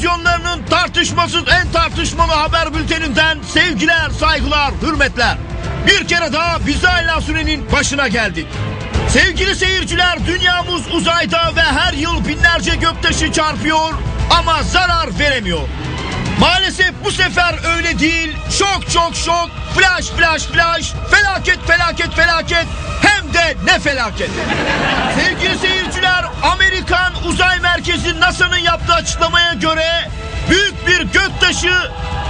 televizyonlarının tartışmasız en tartışmalı haber bülteninden sevgiler, saygılar, hürmetler. Bir kere daha bize Ayla Süren'in başına geldik. Sevgili seyirciler dünyamız uzayda ve her yıl binlerce göktaşı çarpıyor ama zarar veremiyor. Maalesef bu sefer öyle değil. Şok çok şok. Flash flash flash. Felaket felaket felaket. Hem de ne felaket. Sevgili seyirciler Amerikan Uzay Merkezi NASA'nın yaptığı açıklamaya göre büyük bir göktaşı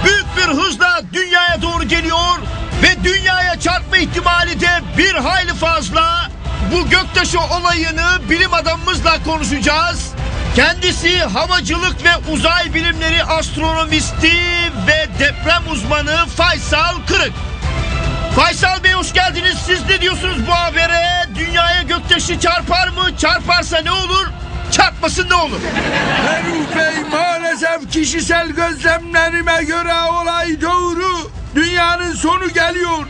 büyük bir hızla dünyaya doğru geliyor ve dünyaya çarpma ihtimali de bir hayli fazla. Bu göktaşı olayını bilim adamımızla konuşacağız. Kendisi havacılık ve uzay bilimleri astronomisti ve deprem uzmanı Faysal Kırık. Faysal Bey hoş geldiniz. Siz ne diyorsunuz bu habere? Dünyaya göktaşı çarpar mı? Çarparsa ne olur? Çarpmasın ne olur? Ferruh Bey maalesef kişisel gözlemlerime göre olay doğru. Dünyanın sonu geliyor.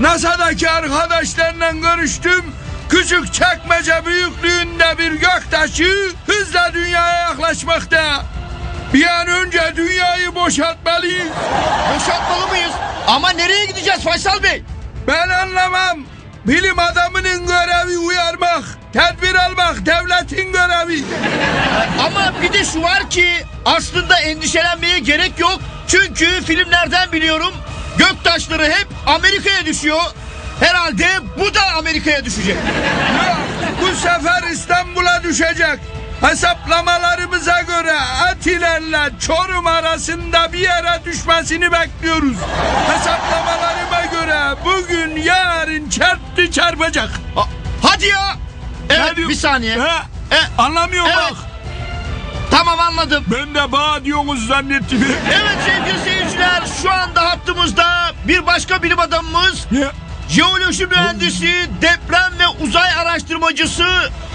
NASA'daki arkadaşlarla görüştüm. Küçük çekmece büyüklüğünde bir göktaşı hızla dünyaya yaklaşmakta. Bir an önce dünyayı boşaltmalıyız. Boşaltmalı mıyız? Ama nereye gideceğiz Faysal Bey? Ben anlamam. Bilim adamının görevi uyarmak, tedbir almak devletin görevi. Ama bir de şu var ki aslında endişelenmeye gerek yok. Çünkü filmlerden biliyorum göktaşları hep Amerika'ya düşüyor. Herhalde bu da Amerika'ya düşecek. Yok, bu sefer İstanbul'a düşecek. Hesaplamalarımıza göre Atilerle Çorum arasında bir yere düşmesini bekliyoruz. Hesaplamalarıma göre bugün yarın çarptı çarpacak. Ha- Hadi ya. Evet diyor- bir saniye. He, E, anlamıyorum Evet. bak. tamam anladım. Ben de bağ diyorsunuz zannettim. Evet sevgili seyirciler şu anda hattımızda bir başka bilim adamımız Ya, Jeoloji mühendisi, deprem ve uzay araştırmacısı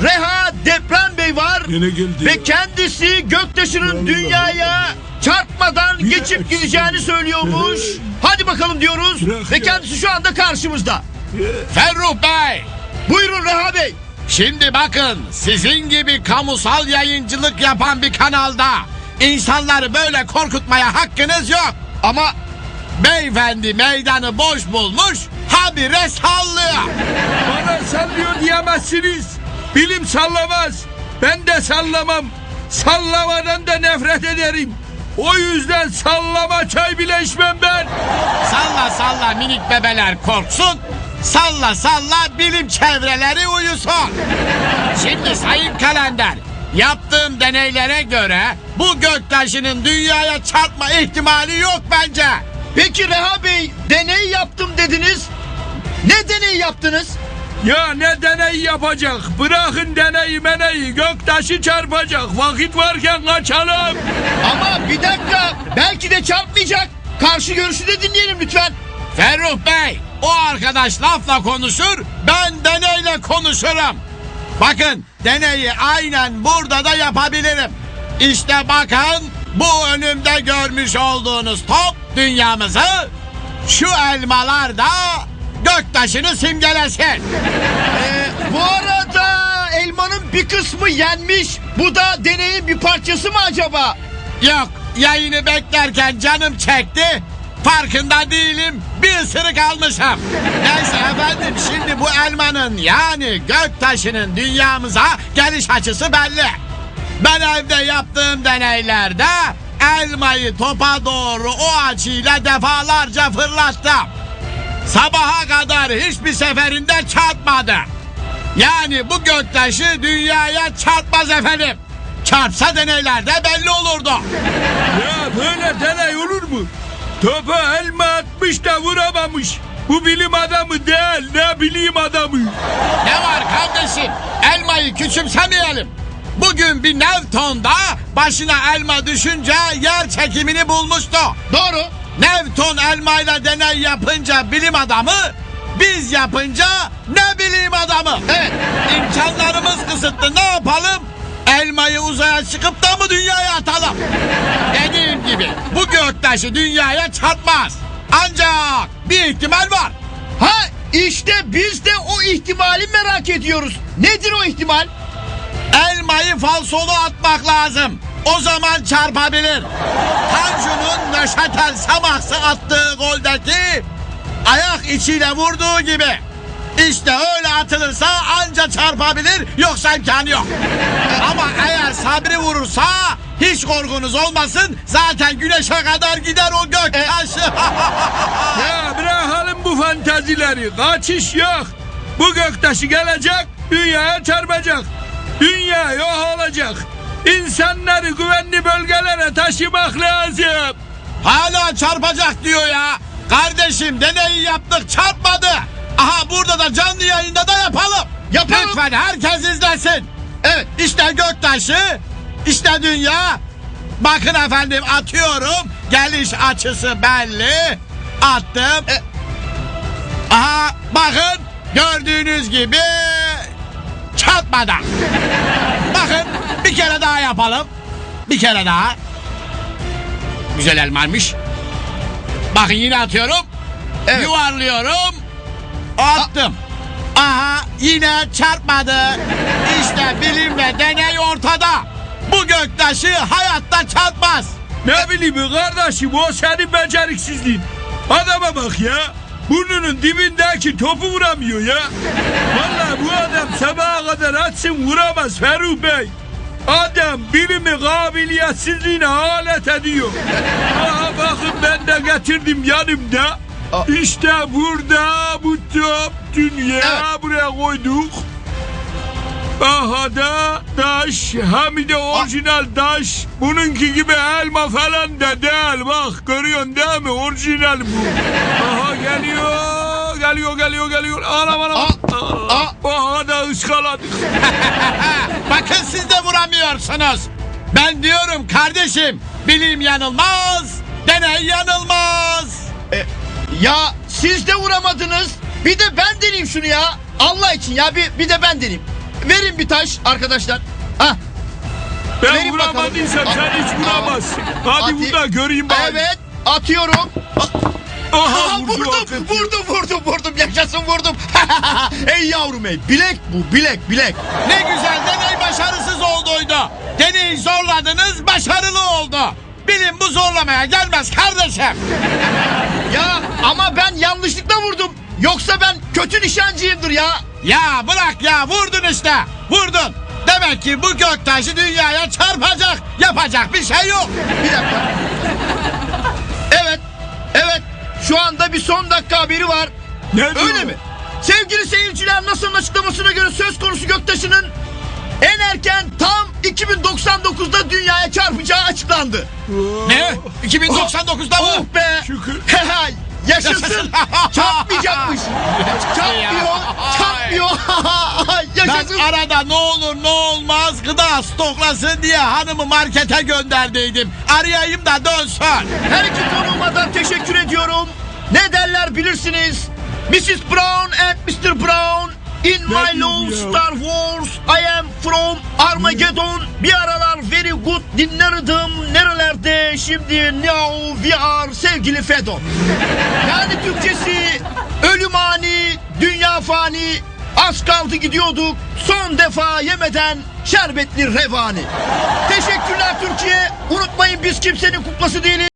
Reha Deprem Bey var. Yine geldi. Ve kendisi göktaşının dünyaya çarpmadan geçip gideceğini söylüyormuş. Hadi bakalım diyoruz. Bırak Ve ya. kendisi şu anda karşımızda. Ferruh Bey, Buyurun Reha Bey. şimdi bakın sizin gibi kamusal yayıncılık yapan bir kanalda insanları böyle korkutmaya hakkınız yok. Ama Beyefendi meydanı boş bulmuş, habire sallıyor. Bana sallıyor diyemezsiniz. Bilim sallamaz. Ben de sallamam. Sallamadan da nefret ederim. O yüzden sallama çay bile içmem ben. Salla salla minik bebeler korksun, salla salla bilim çevreleri uyusun. Şimdi Sayın Kalender, yaptığım deneylere göre bu göktaşının dünyaya çarpma ihtimali yok bence. peki Reha Bey deney yaptım dediniz. Ne deney yaptınız? Ya ne deney yapacak? Bırakın deneyi meneyi. Göktaşı çarpacak. Vakit varken kaçalım. Ama bir dakika belki de çarpmayacak. Karşı görüşü de dinleyelim lütfen. Ferruh Bey, o arkadaş lafla konuşur, ben deneyle konuşurum. Bakın, deneyi aynen burada da yapabilirim. İşte bakın, bu önümde görmüş olduğunuz top dünyamızı, şu elmalar da göktaşını simgelesin. Ee, bu arada elmanın bir kısmı yenmiş. Bu da deneyin bir parçası mı acaba? Yok, yayını beklerken canım çekti. Farkında değilim. Bir ısırık almışım. Neyse efendim şimdi bu elmanın yani göktaşının dünyamıza geliş açısı belli. Ben evde yaptığım deneylerde elmayı topa doğru o açıyla defalarca fırlattım. Sabaha kadar hiçbir seferinde çarpmadı. Yani bu göktaşı dünyaya çarpmaz efendim. Çarpsa deneylerde belli olurdu. Ya böyle deney olur mu? Topa elma atmış da vuramamış. Bu bilim adamı değil ne bilim adamı. Ne var kardeşim? Elmayı küçümsemeyelim. Bugün bir Newton'da başına elma düşünce yer çekimini bulmuştu. Doğru. Newton elmayla deney yapınca bilim adamı, biz yapınca ne bilim adamı. Evet. İmkanlarımız kısıtlı ne yapalım? Elmayı uzaya çıkıp da mı dünyaya atalım? Dediğim gibi bu göktaşı dünyaya çarpmaz. Ancak bir ihtimal var. Ha işte biz de o ihtimali merak ediyoruz. Nedir o ihtimal? Elmayı falsolu atmak lazım. O zaman çarpabilir. Tanju'nun Nöşatel Samaks'ı attığı goldeki ayak içiyle vurduğu gibi. İşte öyle atılırsa anca çarpabilir yoksa imkanı yok. Ama eğer Sabri vurursa hiç korkunuz olmasın. Zaten güneşe kadar gider o gök taşı. Ya bırakalım bu fantazileri. Kaçış yok. Bu göktaşı gelecek, dünyaya çarpacak. Dünya yok olacak. İnsanları güvenli bölgelere taşımak lazım. Hala çarpacak diyor ya. Kardeşim deneyi yaptık çarpmadı. Aha burada da canlı yayında da yapalım. Yapalım. Lütfen herkes izlesin. Evet. İşte göktaşı, işte dünya. Bakın efendim atıyorum. Geliş açısı belli. Attım. E- Aha bakın gördüğünüz gibi çarpmadan. bakın bir kere daha yapalım. Bir kere daha. Güzel elmaymış. Bakın yine atıyorum. Evet. Yuvarlıyorum. Attım. Aha yine çarpmadı. İşte bilim ve deney ortada. Bu göktaşı hayatta çarpmaz. Ne bileyim kardeşim o senin beceriksizliğin. Adama bak ya. Burnunun dibindeki topu vuramıyor ya. Vallahi bu adam sabaha kadar atsın vuramaz Ferruh Bey. Adam bilimi kabiliyetsizliğine alet ediyor. Aha bakın ben de getirdim yanımda. Aa. İşte burada bu top dünya Evet. buraya koyduk. Aha da taş hem de orijinal taş. Bununki gibi elma falan da değil bak görüyorsun değil mi orijinal bu. Aha geliyor geliyor geliyor geliyor anam anam. Aa, aa. Aha da ıskaladık. Bakın siz de vuramıyorsunuz. Ben diyorum kardeşim bilim yanılmaz, deney yanılmaz. E, ya siz de vuramadınız. Bir de ben deneyeyim şunu ya. Allah için ya bir, bir de ben deneyeyim. Verin bir taş arkadaşlar. Ha, Ben Verin bakalım. vuramadıysam sen Aa, hiç vuramazsın. Hadi Hadi. vur da göreyim bari. evet atıyorum. Aha Aha, vurdu. vurdum, hakikaten. vurdum, vurdum, vurdum. Yaşasın vurdum. ey yavrum ey. Bilek bu, bilek, bilek. Ne güzel deney başarısız olduydu. Deneyi zorladınız başarılı oldu. Bilim bu zorlamaya gelmez kardeşim. Ya ama ben yanlışlıkla vurdum. Yoksa ben kötü nişancıyımdır ya. Ya bırak ya vurdun işte vurdun. Demek ki bu göktaşı dünyaya çarpacak. Yapacak bir şey yok. Bir dakika. Evet, evet. Şu anda bir son dakika haberi var. Ne? Öyle mi? Sevgili seyirciler NASA'nın açıklamasına göre söz konusu göktaşının en erken tam 2099'da dünyaya çarpacağı açıklandı. Ne? 2099'da Oh mı? be! Şükür. Yaşasın! Çarpmayacakmış. Çarpmıyor, çarpmıyor. Ben Yaşasın. arada ne olur ne olmaz gıda stoklasın diye hanımı markete gönderdiydim. Arayayım da dönsün. Her iki konuğuma da teşekkür ediyorum. Ne derler bilirsiniz. Mrs. Brown and Mr. Brown in my love? Star Wars I am from Armageddon. Bir aralar very good dinlerdim. Nerelerde şimdi now we are sevgili Fedon. Yani Türkçesi ölüm ani, dünya fani. Az kaldı gidiyorduk. Son defa yemeden şerbetli revani. Teşekkürler Türkiye. Unutmayın biz kimsenin kuklası değiliz.